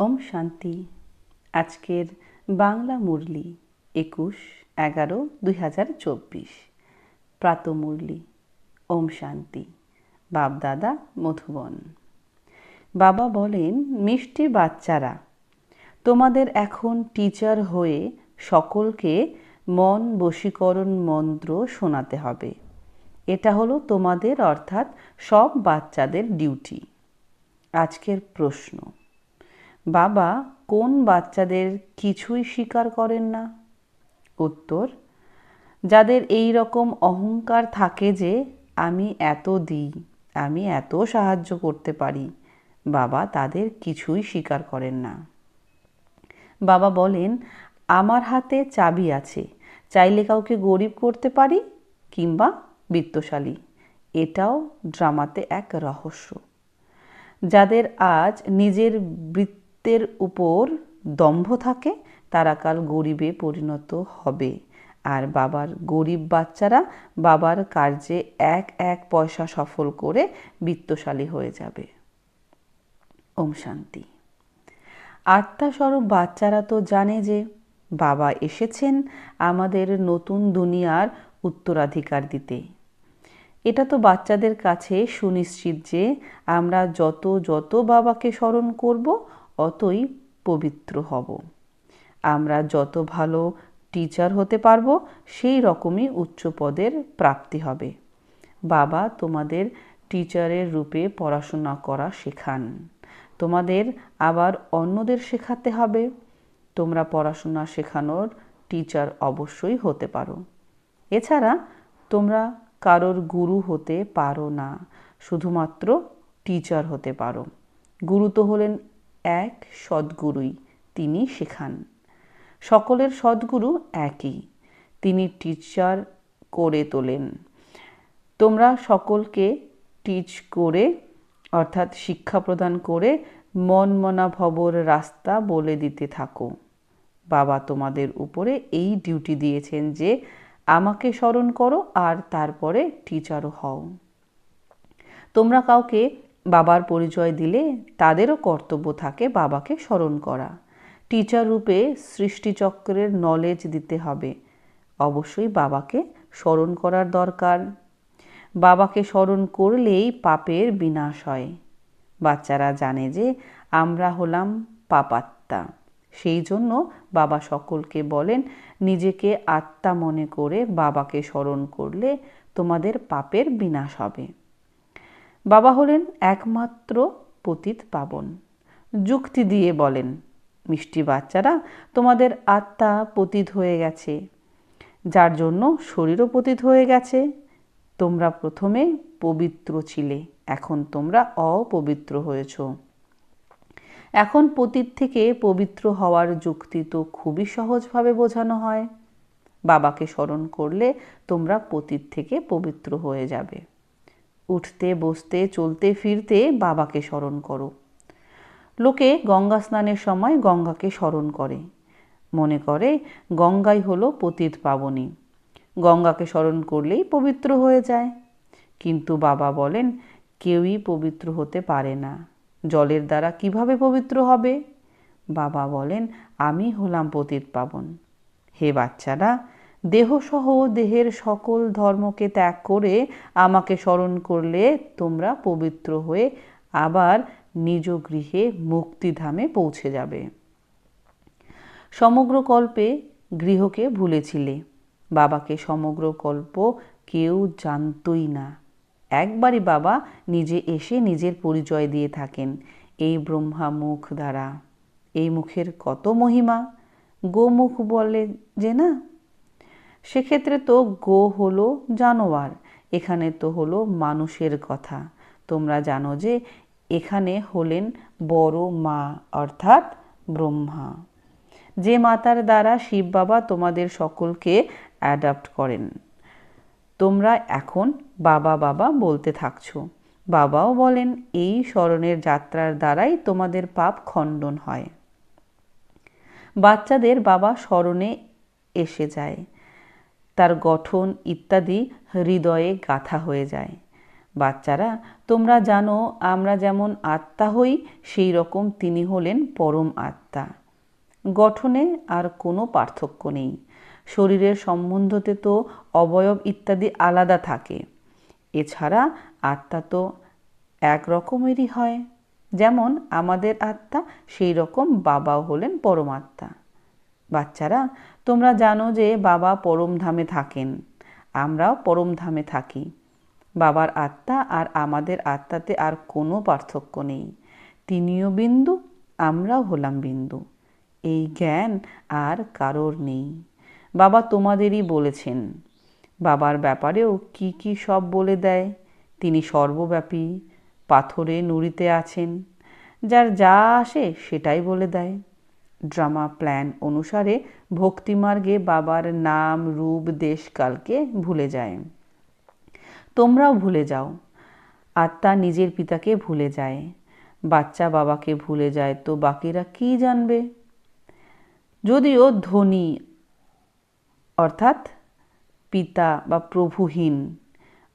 ওম শান্তি। আজকের বাংলা মুরলি একুশ এগারো দুই হাজার চব্বিশ। প্রাতমুরলি ওম শান্তি। বাপদাদা মধুবন। বাবা বলেন, মিষ্টি বাচ্চারা, তোমাদের এখন টিচার হয়ে সকলকে মন বশীকরণ মন্ত্র শোনাতে হবে। এটা হলো তোমাদের অর্থাৎ সব বাচ্চাদের ডিউটি। আজকের প্রশ্ন বাবা, কোন বাচ্চাদের কিছুই স্বীকার করেন না? উত্তর, যাদের এই রকম অহংকার থাকে যে, আমি এত দিই, আমি এত সাহায্য করতে পারি, বাবা তাদের কিছুই স্বীকার করেন না। বাবা বলেন, আমার হাতে চাবি আছে, চাইলে কাউকে গরিব করতে পারি কিংবা বিত্তশালী। এটাও ড্রামাতে এক রহস্য। যাদের আজ নিজের বৃত্তের উপর দম্ভ থাকে, তারা কাল গরিবে পরিণত হবে। আর বাবার গরিব বাচ্চারা বাবার কার্যে এক এক পয়সা সফল করে বিত্তশালী হয়ে যাবে। ওম শান্তি। আত্মাস্বরূপ বাচ্চারা তো জানে যে বাবা এসেছেন আমাদের নতুন দুনিয়ার উত্তরাধিকার দিতে। এটা তো বাচ্চাদের কাছে সুনিশ্চিত যে আমরা যত যত বাবাকে স্মরণ করব অতই পবিত্র হব। আমরা যত ভালো টিচার হতে পারব, সেই রকমই উচ্চ পদের প্রাপ্তি হবে। বাবা তোমাদের টিচারের রূপে পড়াশোনা করা শেখান। তোমাদের আবার অন্যদের শেখাতে হবে। তোমরা পড়াশোনা শেখানোর টিচার অবশ্যই হতে পারো। এছাড়া তোমরা কারোর গুরু হতে পারো না, শুধুমাত্র টিচার হতে পারো। গুরু তো হলেন এক সদ্গুরুই তিনি শেখান। সকলের সদ্গুরু একই। তিনি টিচার করে তোলেন। তোমরা সকলকে টিচ করে, অর্থাৎ শিক্ষা প্রদান করে মন মনা ভবর রাস্তা বলে দিতে থাকো। বাবা তোমাদের উপরে এই ডিউটি দিয়েছেন যে আমাকে স্মরণ করো আর তারপরে টিচারও হও। তোমরা কাউকে বাবার পরিচয় দিলে তাদেরও কর্তব্য থাকে বাবাকে স্মরণ করা। টিচার রূপে সৃষ্টিচক্রের নলেজ দিতে হবে। অবশ্যই বাবাকে স্মরণ করার দরকার। বাবাকে স্মরণ করলেই পাপের বিনাশ হয়। বাচ্চারা জানে যে আমরা হলাম পাপাত্মা। সেই জন্য বাবা সকলকে বলেন, নিজেকে আত্মা মনে করে বাবাকে স্মরণ করলে তোমাদের পাপের বিনাশ হবে। বাবা হলেন একমাত্র পতিত পাবন। যুক্তি দিয়ে বলেন, মিষ্টি বাচ্চারা, তোমাদের আত্মা পতিত হয়ে গেছে। যার জন্য শরীরও পতিত হয়ে গেছে। তোমরা প্রথমে পবিত্র ছিলে, এখন তোমরা অপবিত্র হয়েছ। এখন পতীত থেকে পবিত্র হওয়ার যুক্তি তো খুবই সহজভাবে বোঝানো হয়। বাবাকে স্মরণ করলে তোমরা পতীত থেকে পবিত্র হয়ে যাবে। উঠতে, বসতে, চলতে, ফিরতে বাবাকে স্মরণ করো। লোকে গঙ্গা স্নানের সময় গঙ্গাকে স্মরণ করে। মনে করে, গঙ্গাই হলো পতীত পাবনী। গঙ্গাকে স্মরণ করলেই পবিত্র হয়ে যায়। কিন্তু বাবা বলেন, কেউই পবিত্র হতে পারে না। জলের দ্বারা কীভাবে পবিত্র হবে? বাবা বলেন, আমি হলাম পতিত পাবন। হে বাচ্চারা দেহসহ দেহের সকল ধর্মকে ত্যাগ করে আমাকে স্মরণ করলে তোমরা পবিত্র হয়ে আবার নিজ গৃহে মুক্তিধামে পৌঁছে যাবে। সমগ্র কল্পে গৃহকে ভুলেছিলে, বাবাকে সমগ্র কল্প কেউ জানতই না। একবারই বাবা নিজে এসে নিজের পরিচয় দিয়ে থাকেন, এই ব্রহ্মা মুখ দ্বারা, এই মুখের কত মহিমা, গোমুখ বলে যে না? সেক্ষেত্রে তো গো হলো জানোয়ার, এখানে তো হলো মানুষের কথা। তোমরা জানো যে এখানে হলেন বড় মা, অর্থাৎ ব্রহ্মা। যে মাতার দ্বারা শিব বাবা তোমাদের সকলকে অ্যাডাপ্ট করেন। তোমরা এখন বাবা বাবা বলতে থাকছো। বাবাও বলেন এই স্মরণের যাত্রার দ্বারাই তোমাদের পাপ খণ্ডন হয়। বাচ্চাদের বাবা স্মরণে এসে যায়। তার গঠন ইত্যাদি হৃদয়ে গাথা হয়ে যায়। বাচ্চারা, তোমরা জানো, আমরা যেমন আত্মা হই, সেই রকম তিনি হলেন পরম আত্মা। গঠনে আর কোনো পার্থক্য নেই। শরীরের সম্বন্ধতে তো অবয়ব ইত্যাদি আলাদা থাকে। এছাড়া আত্মা তো এক রকমেরই হয়। যেমন, আমাদের আত্মা সেই রকম বাবাও হলেন পরমাত্মা বাচ্চারা তোমরা জানো যে বাবা পরমধামে থাকেন। আমরাও পরমধামে থাকি। বাবার আত্মা আর আমাদের আত্মাতে আর কোনো পার্থক্য নেই। তিনিও বিন্দু, আমরাও হলাম বিন্দু। এই জ্ঞান আর কারোর নেই। বাবা তোমাদেরই বলেছেন, বাবার ব্যাপারেও কি কি সব বলে দেয়? তিনি সর্বব্যাপী পাথরে নুড়িতে আছেন। যার যা আসে সেটাই বলে দেয়। ড্রামা প্ল্যান অনুসারে ভক্তিমার্গে বাবার নাম, রূপ দেশকালকে ভুলে যায়। তোমরাও ভুলে যাও। আত্মা নিজের পিতাকে ভুলে যায়। বাচ্চা বাবাকে ভুলে যায় তো বাকিরা কি জানবে? যদিও ধনী, অর্থাৎ পিতা বা প্রভুহীন,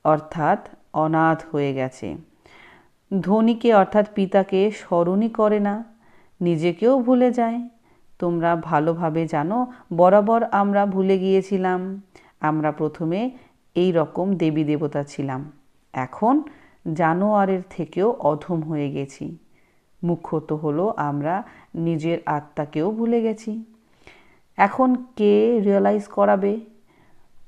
অর্থাৎ অনাথ হয়ে গেছে। ধনীকে, অর্থাৎ পিতাকে স্মরণই করে না। নিজেকেও ভুলে যায়। তোমরা ভালোভাবে জানো, বরাবর আমরা ভুলে গিয়েছিলাম। আমরা প্রথমে এই রকম দেবী দেবতা ছিলাম। এখন জানোয়ারের থেকেও অধম হয়ে গেছি। মুখ্যত হলো আমরা নিজের আত্মাকেও ভুলে গেছি। এখন কে রিয়েলাইজ করাবে?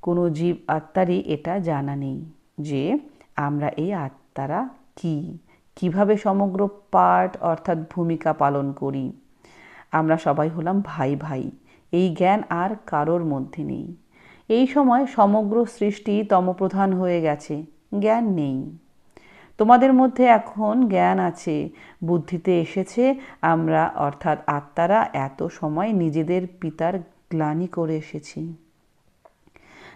কোনো জীব আত্মারই এটা জানা নেই যে আমরা এই আত্মারা কি। কীভাবে সমগ্র পার্ট অর্থাৎ ভূমিকা পালন করি? আমরা সবাই হলাম ভাই ভাই। এই জ্ঞান আর কারোর মধ্যে নেই। এই সময় সমগ্র সৃষ্টি তমপ্রধান হয়ে গেছে, জ্ঞান নেই। তোমাদের মধ্যে এখন জ্ঞান আছে, বুদ্ধিতে এসেছে, আমরা অর্থাৎ আত্মারা এত সময় নিজেদের পিতার গ্লানি করে এসেছি।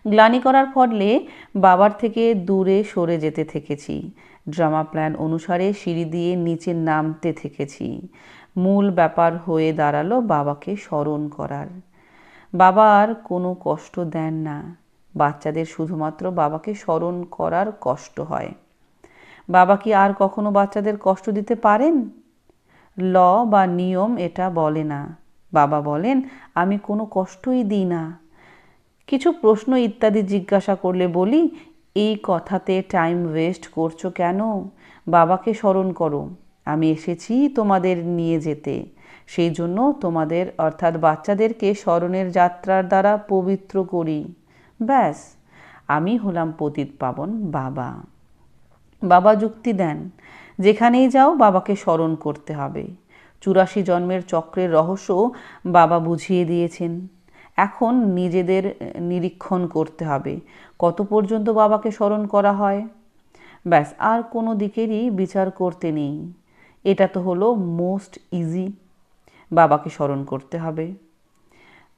গ্লানি করার ফলে বাবার থেকে দূরে সরে যেতে থেকেছি। ড্রামা প্ল্যান অনুসারে সিঁড়ি দিয়ে নিচে নামতে থেকেছি। মূল ব্যাপার হয়ে দাঁড়াল বাবাকে স্মরণ করার। বাবা আর কোনো কষ্ট দেন না। বাচ্চাদের শুধুমাত্র বাবাকে স্মরণ করার কষ্ট হয়। বাবা কি আর কখনো বাচ্চাদের কষ্ট দিতে পারেন? ল বা নিয়ম এটা বলে না। বাবা বলেন, আমি কোনো কষ্টই দিই না। কিছু প্রশ্ন ইত্যাদি জিজ্ঞাসা করলে বলি, এই কথাতে টাইম ওয়েস্ট করছ কেন? বাবাকে স্মরণ করো, আমি এসেছি তোমাদের নিয়ে যেতে। সেই জন্য তোমাদের, অর্থাৎ বাচ্চাদেরকে স্মরণের যাত্রার দ্বারা পবিত্র করি। ব্যাস, আমি হলাম পতিত পাবন বাবা। বাবা যুক্তি দেন, যেখানেই যাও বাবাকে স্মরণ করতে হবে। চুরাশি জন্মের চক্রের রহস্য বাবা বুঝিয়ে দিয়েছেন। এখন নিজেদের নিরীক্ষণ করতে হবে। কত পর্যন্ত বাবাকে স্মরণ করা হয়? ব্যাস, আর কোনো দিকেরই বিচার করতে নেই। এটা তো হলো মোস্ট ইজি বাবাকে স্মরণ করতে হবে।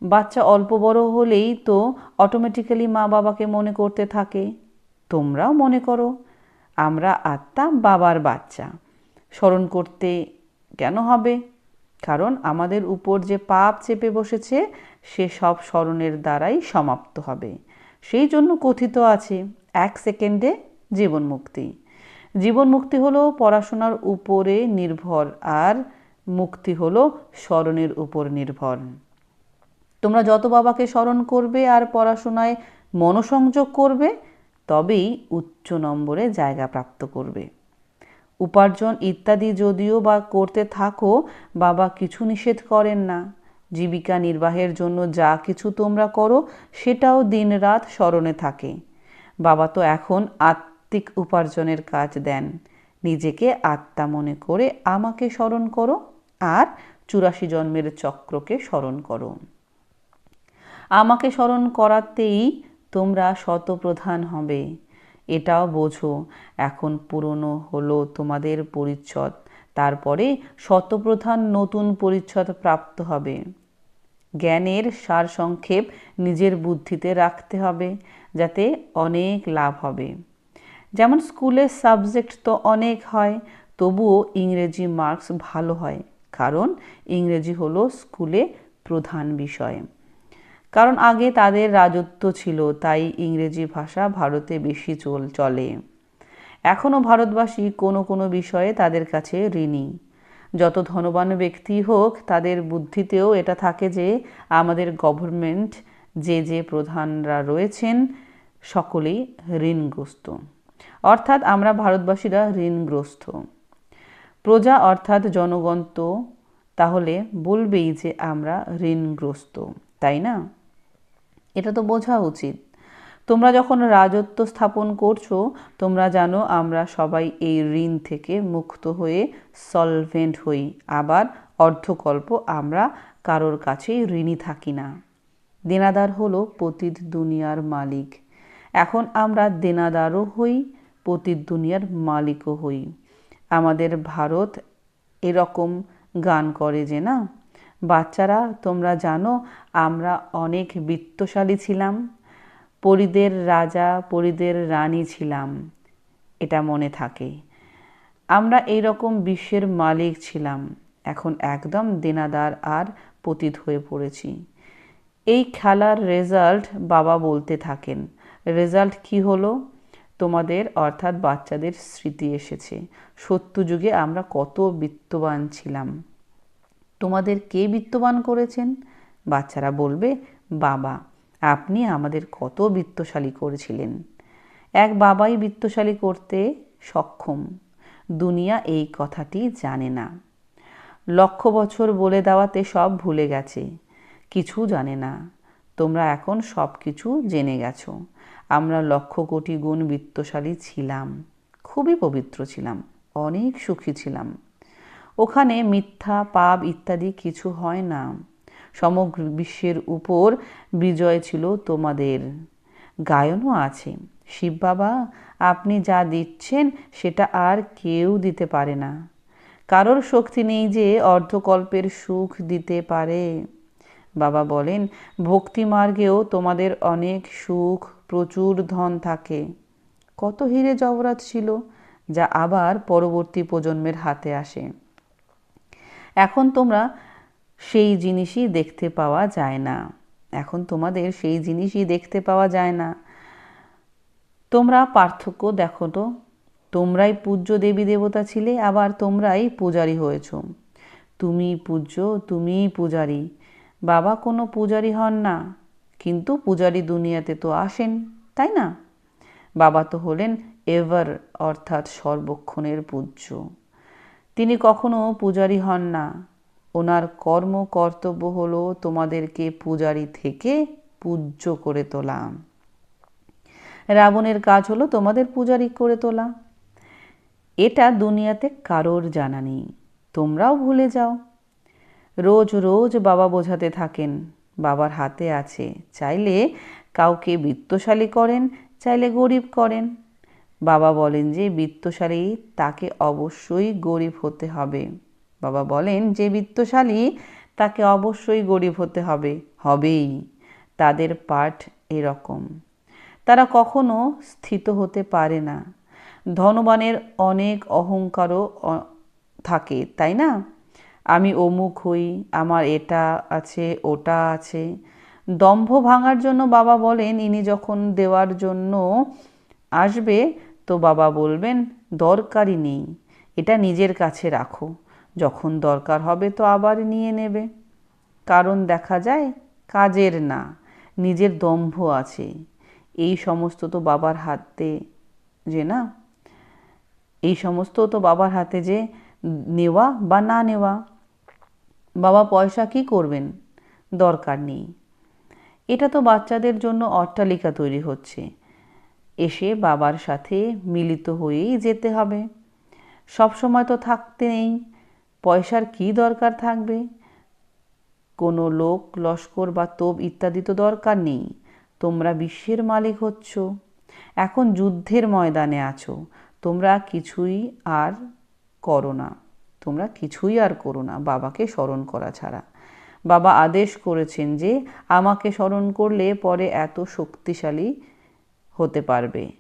বাচ্চা অল্প বড় হলেই তো অটোমেটিক্যালি মা বাবাকে মনে করতে থাকে। তোমরাও মনে করো, আমরা আত্মা, বাবার বাচ্চা। স্মরণ করতে কেন হবে? কারণ আমাদের উপর যে পাপ চেপে বসেছে, সে সব স্মরণের দ্বারাই সমাপ্ত হবে। সেই জন্য কথিত আছে, এক সেকেন্ডে জীবন মুক্তি। জীবন মুক্তি হলো পড়াশোনার উপরে নির্ভর আর মুক্তি হলো স্মরণের উপর নির্ভর। তোমরা যত বাবাকে স্মরণ করবে আর পড়াশোনায় মনোসংযোগ করবে, তবেই উচ্চ নম্বরে জায়গা প্রাপ্ত করবে। উপার্জন ইত্যাদি যদিও বা করতে থাকো, বাবা কিছু নিষেধ করেন না। জীবিকা নির্বাহের জন্য যা কিছু তোমরা করো, সেটাও দিনরাত স্মরণে থাকে। বাবা তো এখন আত্মিক উপার্জনের কাজ দেন। নিজেকে আত্মা মনে করে আমাকে স্মরণ করো আর চুরাশি জন্মের চক্রকে স্মরণ করো। আমাকে স্মরণ করাতেই তোমরা শতপ্রধান হবে। এটাও বোঝো, এখন পুরনো হলো তোমাদের পরিচ্ছদ, তারপরে শতপ্রধান নতুন পরিচ্ছদ প্রাপ্ত হবে। জ্ঞানের সার সংক্ষেপ নিজের বুদ্ধিতে রাখতে হবে, যাতে অনেক লাভ হবে। যেমন স্কুলের সাবজেক্ট তো অনেক হয়, তবুও ইংরেজি মার্কস ভালো হয়, কারণ ইংরেজি হলো স্কুলে প্রধান বিষয়। কারণ আগে তাদের রাজত্ব ছিল, তাই ইংরেজি ভাষা ভারতে বেশি চল, চলে। এখনও ভারতবাসী কোনো কোনো বিষয়ে তাদের কাছে ঋণী। যত ধনবান ব্যক্তি হোক, তাদের বুদ্ধিতেও এটা থাকে যে, আমাদের গভর্নমেন্ট যে যে প্রধানরা রয়েছেন, সকলেই ঋণগ্রস্ত। অর্থাৎ আমরা ভারতবাসীরা ঋণগ্রস্ত। প্রজা অর্থাৎ জনগণ তো, তাহলে বলবেই যে আমরা ঋণগ্রস্ত, তাই না? এটা তো বোঝা উচিত। তোমরা যখন রাজত্ব স্থাপন করছ, তোমরা জানো আমরা সবাই এই ঋণ থেকে মুক্ত হয়ে সলভেন্ট হই। আবার অর্ধকল্প আমরা কারোর কাছেই ঋণী থাকি না। দেনাদার হলো পতিত দুনিয়ার মালিক। এখন আমরা দেনাদারও হই, পতিত দুনিয়ার মালিকও হই। আমাদের ভারত এরকম গান করে যে না বাচ্চারা, তোমরা জানো, আমরা অনেক বিত্তশালী ছিলাম। পরিদের রাজা, পরিদের রানী ছিলাম। এটা মনে থাকে। আমরা এই রকম বিশ্বের মালিক ছিলাম। এখন একদম দেনাদার আর পতিত হয়ে পড়েছি। এই খেলার রেজাল্ট বাবা বলতে থাকেন। রেজাল্ট কি হলো? তোমাদের, অর্থাৎ বাচ্চাদের স্মৃতি এসেছে। সত্য যুগে আমরা কত বিত্তবান ছিলাম। তোমাদের কে বিত্তবান করেছেন? বাচ্চারা বলবে, বাবা, আপনি আমাদের কত বিত্তশালী করেছিলেন। এক বাবাই বিত্তশালী করতে সক্ষম। দুনিয়া এই কথাটি জানে না। লক্ষ বছর বলে দেওয়াতে সব ভুলে গেছে। কিছু জানে না। তোমরা এখন সব কিছু জেনে গেছো। আমরা লক্ষ কোটি গুণ বিত্তশালী ছিলাম। খুবই পবিত্র ছিলাম। অনেক সুখী ছিলাম। ওখানে মিথ্যা, পাপ ইত্যাদি কিছু হয় না। সমগ্র বিশ্বের উপর বিজয় ছিল তোমাদের। গায়নও আছে। শিব বাবা, আপনি যা দিচ্ছেন সেটা আর কেউ দিতে পারে না। কারোর শক্তি নেই যে অর্ধকল্পের সুখ দিতে পারে। বাবা বলেন, ভক্তি মার্গেও তোমাদের অনেক সুখ, প্রচুর ধন থাকে। কত হিরে জবরাত ছিল, যা আবার পরবর্তী প্রজন্মের হাতে আসে। এখন তোমরা সেই জিনিসই দেখতে পাওয়া যায় না। এখন তোমাদের সেই জিনিসই দেখতে পাওয়া যায় না। তোমরা পার্থক্য দেখো তো। তোমরাই পূজ্য দেবী দেবতা ছিলে, আবার তোমরাই পূজারি হয়েছ। তুমি পূজ্য, তুমিই পূজারি। বাবা কোনো পূজারি হন না, কিন্তু পূজারি দুনিয়াতে তো আসেন, তাই না? বাবা তো হলেন এভার, অর্থাৎ সর্বক্ষণের পূজ্য। তিনি কখনো পূজারি হন না। ওনার কর্ম কর্তব্য হলো তোমাদেরকে পূজারি থেকে পূজ্য করে তোলা। রাবণের কাজ হলো তোমাদের পূজারি করে তোলা। এটা দুনিয়াতে কারোর জানা নেই। তোমরাও ভুলে যাও। রোজ রোজ বাবা বোঝাতে থাকেন, বাবার হাতে আছে। চাইলে কাউকে বিত্তশালী করেন, চাইলে গরিব করেন। বাবা বলেন যে বিত্তশালী তাকে অবশ্যই গরিব হতে হবে। বাবা বলেন যে বিত্তশালী তাকে অবশ্যই গরিব হতে হবে, হবেই। তাদের পাঠ এরকম। তারা কখনো স্থিত হতে পারে না। ধনবানের অনেক অহংকারও থাকে, তাই না? আমি অমুক হই, আমার এটা আছে, ওটা আছে। দম্ভ ভাঙার জন্য বাবা বলেন, ইনি যখন দেওয়ার জন্য আসবে তো বাবা বলবেন, দরকারই নেই, এটা নিজের কাছে রাখো। যখন দরকার হবে তো আবার নিয়ে নেবে। কারণ দেখা যায়, কাজের না, নিজের দম্ভ আছে। এই সমস্ত তো বাবার হাতে যে না, এই সমস্ত তো বাবার হাতে যে নেওয়া বা না নেওয়া। বাবা পয়সা কি করবেন? দরকার নেই। এটা তো বাচ্চাদের জন্য অট্টালিকা তৈরি হচ্ছে। এসে বাবার সাথে মিলিত হয়েই যেতে হবে। সব সময় তো থাকতে নেই। পয়সার কি দরকার থাকবে? কোনো লোক, লস্কর বা তোপ ইত্যাদি তো দরকার নেই। তোমরা বিশ্বের মালিক হচ্ছ। এখন যুদ্ধের ময়দানে আছো। তোমরা কিছুই আর করো না। তোমরা কিছুই আর করো না। বাবাকে স্মরণ করা ছাড়া। বাবা আদেশ করেছেন যে, আমাকে স্মরণ করলে পরে এত শক্তিশালী হতে পারবে।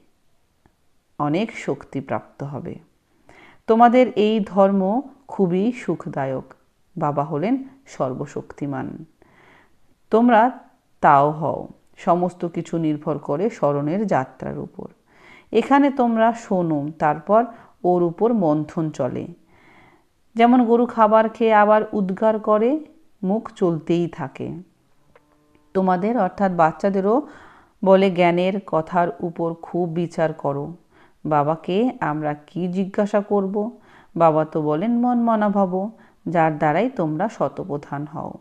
অনেক শক্তি প্রাপ্ত হবে। তোমাদের এই ধর্ম খুবই সুখদায়ক। বাবা হলেন সর্বশক্তিমান। তোমরা তাও হও। সমস্ত কিছু নির্ভর করে স্মরণের যাত্রার উপর। এখানে তোমরা শোনো, তারপর ওর উপর মন্থন চলে। যেমন গরু খাবার খেয়ে আবার উদ্গার করে, মুখ চলতেই থাকে। তোমাদের, অর্থাৎ বাচ্চাদেরও বলে জ্ঞানের কথার উপর খুব বিচার করো। বাবাকে আমরা কি জিজ্ঞাসা করব? বাবা তো বলেন, মন মনা ভাব, যার দ্বারাই তোমরা শতপ্রধান হও।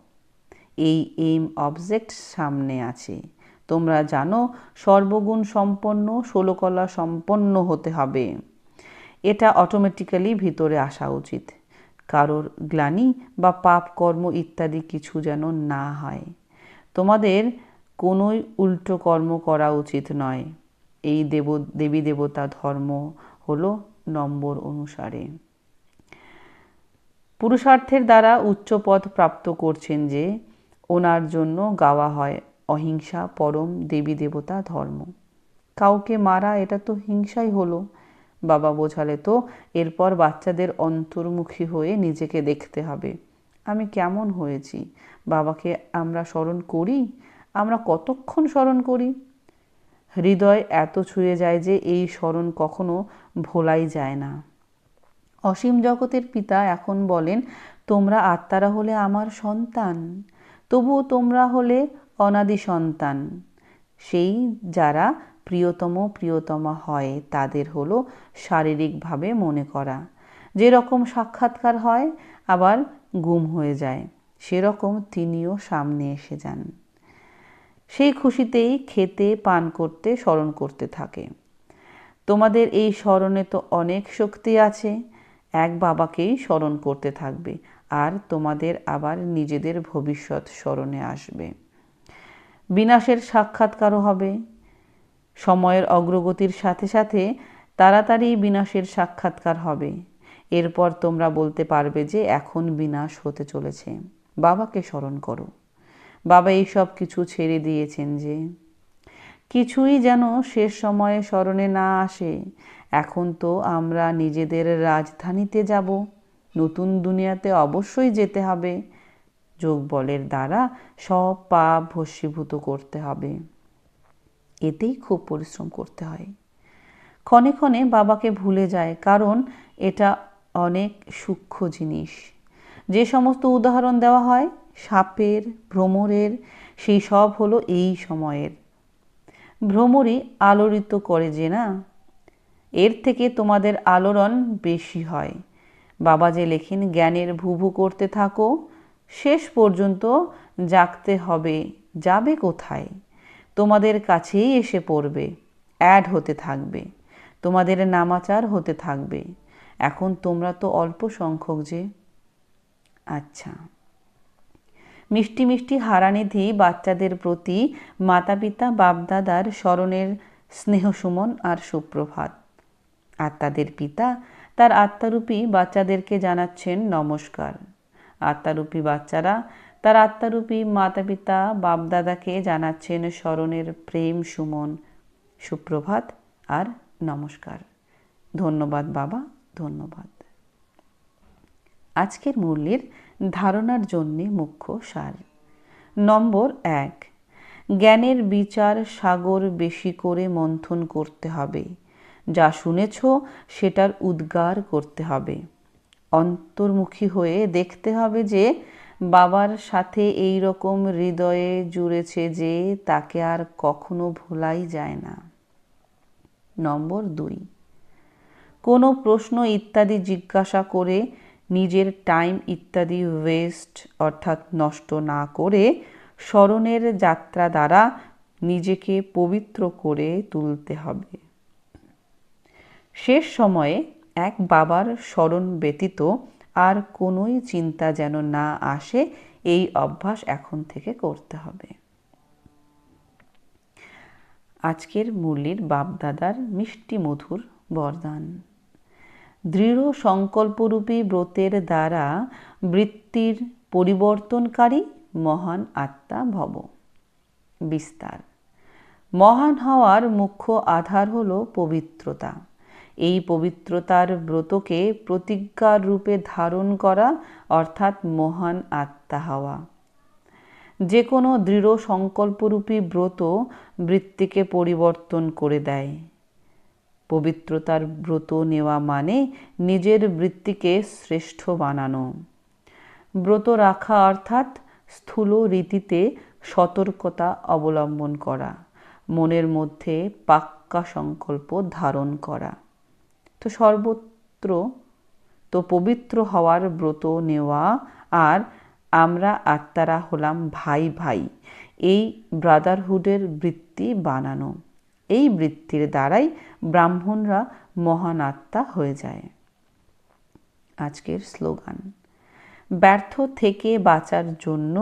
এই এম অবজেক্ট সামনে আছে। তোমরা জানো, সর্বগুণ সম্পন্ন, ষোলকলা সম্পন্ন হতে হবে। এটা অটোমেটিক্যালি ভিতরে আসা উচিত। কারোর গ্লানি বা পাপ কর্ম ইত্যাদি কিছু যেন না হয়। তোমাদের কোনোই উল্টো কর্ম করা উচিত নয়। এই দেব, দেবী দেবতা ধর্ম হলো নম্বর অনুসারে। পুরুষার্থের দ্বারা উচ্চ পদ প্রাপ্ত করছেন যে, ওনার জন্য গাওয়া হয় অহিংসা, পরম দেবী দেবতা ধর্ম। কাউকে মারা এটা তো হিংসাই হলো। বাবা বোঝালে তো এরপর বাচ্চাদের অন্তর্মুখী হয়ে নিজেকে দেখতে হবে। আমি কেমন হয়েছি? বাবাকে আমরা স্মরণ করি? আমরা কতক্ষণ স্মরণ করি? হৃদয় এত ছুঁয়ে যায় যে এই স্মরণ কখনো ভোলাই যায় না। অসীম জগতের পিতা এখন বলেন, তোমরা আত্মারা হলে আমার সন্তান, তবুও তোমরা হলে অনাদি সন্তান। সেই যারা প্রিয়তম প্রিয়তমা হয়, তাদের হলো শারীরিকভাবে মনে করা। যেরকম সাক্ষাৎকার হয়, আবার গুম হয়ে যায়। সেরকম তিনিও সামনে এসে যান। সেই খুশিতেই খেতে, পান করতে, স্মরণ করতে থাকে। তোমাদের এই স্মরণে তো অনেক শক্তি আছে, এক বাবাকেই স্মরণ করতে থাকবে, আর তোমাদের আবার নিজেদের ভবিষ্যৎ স্মরণে আসবে। বিনাশের সাক্ষাৎকারও হবে? সময়ের অগ্রগতির সাথে সাথে তাড়াতাড়ি বিনাশের সাক্ষাৎকার হবে। এরপর তোমরা বলতে পারবে যে এখন বিনাশ হতে চলেছে। বাবাকে স্মরণ করো। বাবা এই সব কিছু ছেড়ে দিয়েছেন যে। কিছুই যেন শেষ সময়ে স্মরণে না আসে। এখন তো আমরা নিজেদের রাজধানীতে যাব। নতুন দুনিয়াতে অবশ্যই যেতে হবে। যোগ বলের দ্বারা সব পাপ ভস্মীভূত করতে হবে। এতেই খুব পরিশ্রম করতে হয়। ক্ষণে ক্ষণে বাবাকে ভুলে যায়, কারণ এটা অনেক সূক্ষ্ম জিনিস। যে সমস্ত উদাহরণ দেওয়া হয় সাপের, ভ্রমরের, সেই সব হলো এই সময়ের। ভ্রমরই আলোড়িত করে যে না, এর থেকে তোমাদের আলোড়ন বেশি হয়। বাবা যে লেখেন, জ্ঞানের ভুভু করতে থাকো, শেষ পর্যন্ত জাগতে হবে, যাবে কোথায়? তোমাদের কাছেই এসে পড়বে, অ্যাড হতে থাকবে, তোমাদের নামাচার হতে থাকবে। এখন তোমরা তো অল্প সংখ্যক যে। আচ্ছা। মিষ্টি মিষ্টি হারানিধি বাচ্চাদের প্রতি মাতা পিতা বাপদাদার স্মরণের স্নেহসুমন আর সুপ্রভাত। আর তাদের পিতা, তার আত্মারূপী বাচ্চাদেরকে জানাচ্ছেন নমস্কার। আত্মারূপী বাচ্চারা, তার আত্মারূপী মাতা পিতা বাপদাদাকে জানাচ্ছেন স্মরণের প্রেম সুমন, সুপ্রভাত আর নমস্কার। ধন্যবাদ বাবা, ধন্যবাদ। আজকের মূল্যের ধারণার জন্যে মুখ্য সার। নম্বর এক, জ্ঞানের বিচার সাগর বেশি করে মন্থন করতে হবে। যা শুনেছ, সেটার উদ্গার করতে হবে। অন্তর্মুখী হয়ে দেখতে হবে যে, বাবার সাথে এই রকম হৃদয়ে জুড়েছে যে, তাকে আর কখনো ভোলাই যায় না। নম্বর দুই, কোনো প্রশ্ন ইত্যাদি জিজ্ঞাসা করে নিজের টাইম ইত্যাদি ওয়েস্ট অর্থাৎ নষ্ট না করে স্মরণের যাত্রা দ্বারা নিজেকে পবিত্র করে তুলতে হবে। শেষ সময়ে এক বাবার স্মরণ ব্যতীত আর কোনোই চিন্তা যেন না আসে, এই অভ্যাস এখন থেকে করতে হবে। আজকের মুরলির বাপদাদার মিষ্টি মধুর বরদান। দৃঢ় সংকল্পরূপী ব্রতের দ্বারা বৃত্তির পরিবর্তনকারী মহান আত্মা ভব। বিস্তার। মহান হওয়ার মুখ্য আধার হল পবিত্রতা। এই পবিত্রতার ব্রতকে প্রতিজ্ঞার রূপে ধারণ করা, অর্থাৎ মহান আত্মা হওয়া। যে কোনো দৃঢ় সংকল্পরূপী ব্রত বৃত্তিকে পরিবর্তন করে দেয়। পবিত্রতার ব্রত নেওয়া মানে নিজের বৃত্তিকে শ্রেষ্ঠ বানানো। ব্রত রাখা অর্থাৎ স্থূল রীতিতে সতর্কতা অবলম্বন করা, মনের মধ্যে পাক্কা সংকল্প ধারণ করা। তো সর্বত্র তো পবিত্র হওয়ার ব্রত নেওয়া আর আমরা আত্মারা হলাম ভাই ভাই, এই ব্রাদারহুডের বৃত্তি বানানো। এই বৃত্তির দ্বারাই ব্রাহ্মণরা মহান আত্মা হয়ে যায়। আজকের স্লোগান ব্যর্থ থেকে বাঁচার জন্য